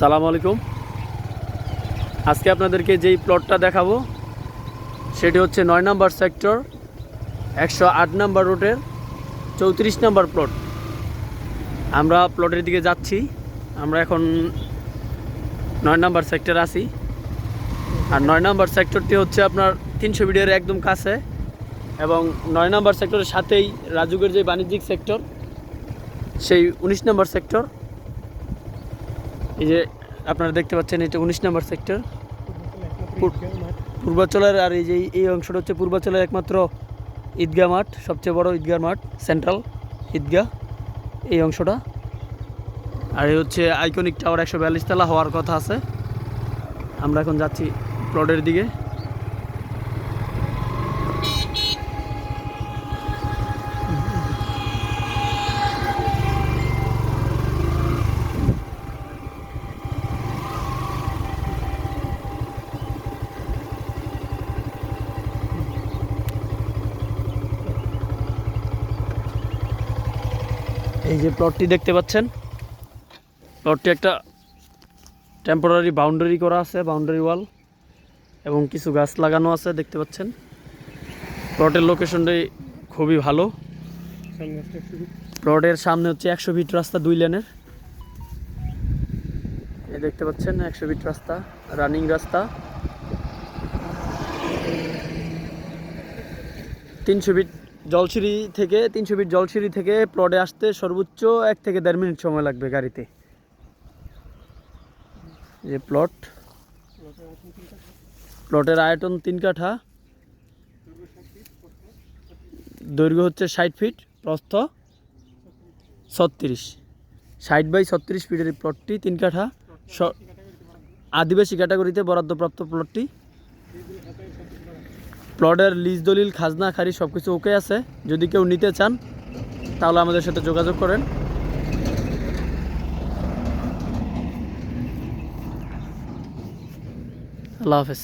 সালাম আলাইকুম। আজকে আপনাদেরকে যেই প্লটটা দেখাবো, সেটি হচ্ছে নয় নম্বর সেক্টর একশো আট নম্বর রোডের চৌত্রিশ নম্বর প্লট আমরা প্লটের দিকে যাচ্ছি, আমরা এখন নয় নম্বর সেক্টর আছি। আর নয় নম্বর সেক্টরটি হচ্ছে আপনার তিনশো বিডিয়ার একদম কাছে, এবং নয় নম্বর সেক্টরের সাথেই রাজুগের যে বাণিজ্যিক সেক্টর সেই উনিশ নম্বর সেক্টর এই যে আপনারা দেখতে পাচ্ছেন, এটা উনিশ নম্বর সেক্টর পূর্বাচলের আর এই যে এই অংশটা হচ্ছে পূর্বাচলের একমাত্র ঈদগা মাঠ, সবচেয়ে বড় ঈদগাহ মাঠ সেন্ট্রাল ঈদগা এই অংশটা। আর এই হচ্ছে আইকনিক টাওয়ার একশো বিয়াল্লিশ তলা হওয়ার কথা আছে। আমরা এখন যাচ্ছি প্লটের দিকে। এই যে প্লটটি দেখতে পাচ্ছেন? প্লটটি একটা টেম্পোরারি বাউন্ডারি করা আছে বাউন্ডারি ওয়াল এবং কিছু গাছ লাগানো আছে, দেখতে পাচ্ছেন? প্লটের লোকেশনটি খুবই ভালো। প্লটের সামনে হচ্ছে একশো ফিট রাস্তা দুই লেনের। এই দেখতে পাচ্ছেন, একশো ফিট রাস্তা রানিং রাস্তা। তিনশো ফিট জলসিঁড়ি থেকে, তিনশো ফিট জলসিঁড়ি থেকে প্লটে আসতে সর্বোচ্চ এক থেকে দেড় মিনিট সময় লাগবে গাড়িতে। যে প্লট প্লটের আয়তন তিন কাঠা। দৈর্ঘ্য হচ্ছে ষাট ফিট, প্রস্থ ছত্রিশ। ষাট বাই ছত্রিশ ফিটের প্লটটি তিন কাঠা। আদিবাসী ক্যাটাগরিতে বরাদ্দপ্রাপ্ত প্লটটি প্লটের লিজ দলিল, খাজনা খারি সব কিছু ওকে আছে। যদি কেউ নিতে চান, তাহলে আমাদের সাথে যোগাযোগ করেন। আল্লাহ হাফেজ।